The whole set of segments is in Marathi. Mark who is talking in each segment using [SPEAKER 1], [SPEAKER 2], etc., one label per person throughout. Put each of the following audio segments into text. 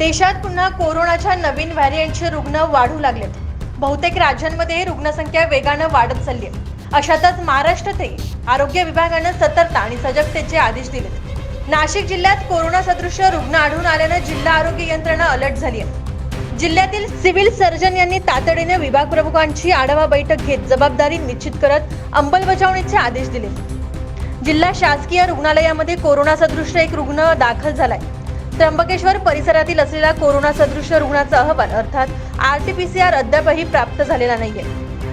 [SPEAKER 1] देशात पुन्हा कोरोनाच्या नवीन व्हॅरियंटचे रुग्ण वाढू लागलेत बहुतेक राज्यांमध्ये रुग्णसंख्या वेगानं वाढत चालली आहे. अशातच महाराष्ट्रातही आरोग्य विभागानं सतर्कता आणि सजगतेचे आदेश दिलेत. नाशिक जिल्ह्यात कोरोना सदृश्य रुग्ण आढळून आल्यानं जिल्हा आरोग्य यंत्रणा अलर्ट झाली आहे. जिल्ह्यातील सिव्हिल सर्जन यांनी तातडीने विभाग प्रमुखांची आढावा बैठक घेत जबाबदारी निश्चित करत अंमलबजावणीचे आदेश दिले. जिल्हा शासकीय रुग्णालयामध्ये कोरोना सदृश्य एक रुग्ण दाखल झालाय. त्र्यंबकेश्वर परिसरातील असलेला कोरोना सदृश्य रुग्णाचा अहवाल अर्थात R T P C R अद्यापही प्राप्त झालेला नाहीये.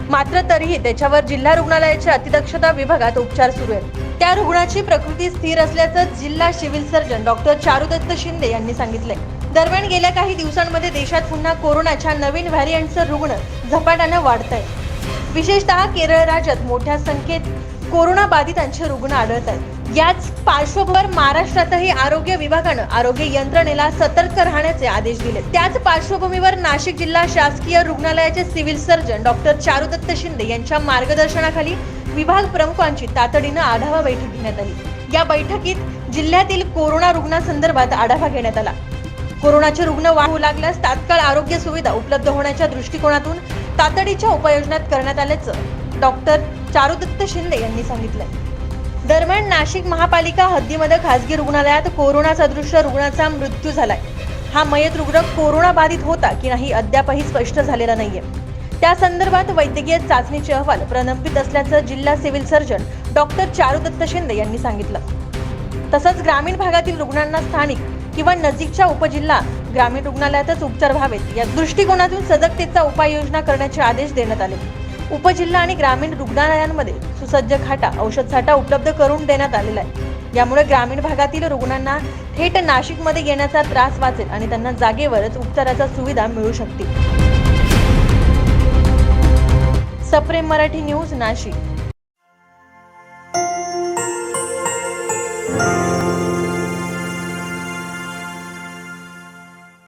[SPEAKER 1] मात्र तरीही त्याच्यावर जिल्हा रुग्णालयाच्या अतिदक्षता विभागात उपचार सुरू आहेत. त्या रुग्णाची प्रकृती स्थिर असल्याचं जिल्हा civil surgeon doctor Charudatt Shinde यांनी सांगितलंय. दरम्यान गेल्या काही दिवसांमध्ये देशात पुन्हा कोरोनाच्या नवीन व्हॅरियंटचं रुग्ण झपाट्यानं वाढत आहे विशेषतः केरळ राज्यात मोठ्या संख्येत कोरोना बाधितांचे रुग्ण आढळत आहेत याच पार्श्वभूमीवर महाराष्ट्रातही आरोग्य विभागानं आरोग्य यंत्रणेला सतर्क राहण्याचे आदेश दिले. त्याच पार्श्वभूमीवर नाशिक जिल्हा शासकीय रुग्णालयाचे civil surgeon doctor Charudatt Shinde यांच्या मार्गदर्शनाखाली विभाग प्रमुखांची तातडीनं आढावा बैठक घेण्यात आली. या बैठकीत जिल्ह्यातील कोरोना रुग्णासंदर्भात आढावा घेण्यात आला. कोरोनाचे रुग्ण वाढू लागल्यास तात्काळ आरोग्य सुविधा उपलब्ध होण्याच्या दृष्टिकोनातून तातडीच्या उपाययोजना करण्यात आल्याचं डॉक्टर चारुदत्त शिंदे यांनी सांगितलंय. दरम्यान नाशिक महापालिका हद्दीमध्ये खासगी रुग्णालयात कोरोना सदृश्य रुग्णाचा मृत्यू झालाय. हा मयत रुग्ण कोरोना बाधित होता की नाही अद्यापही स्पष्ट झालेला नाहीये. त्या संदर्भात वैद्यकीय चाचणीचे अहवाल प्रलंबित असल्याचं जिल्हा civil surgeon doctor Charudatt Shinde यांनी सांगितलं. तसंच ग्रामीण भागातील रुग्णांना स्थानिक किंवा नजीकच्या उपजिल्हा ग्रामीण रुग्णालयातच उपचार व्हावेत या दृष्टिकोनातून सजगतेचा उपाययोजना करण्याचे आदेश देण्यात आले. उपजिल्हा आणि ग्रामीण रुग्णालयांमध्ये सुसज्ज खाटा औषध साठा उपलब्ध करून देण्यात आलेला आहे. यामुळे ग्रामीण भागातील रुग्णांना थेट नाशिकमध्ये येण्याचा त्रास वाचेल आणि त्यांना जागेवरच उपचाराचा सुविधा मिळू शकतील. सप्रेम मराठी न्यूज नाशिक.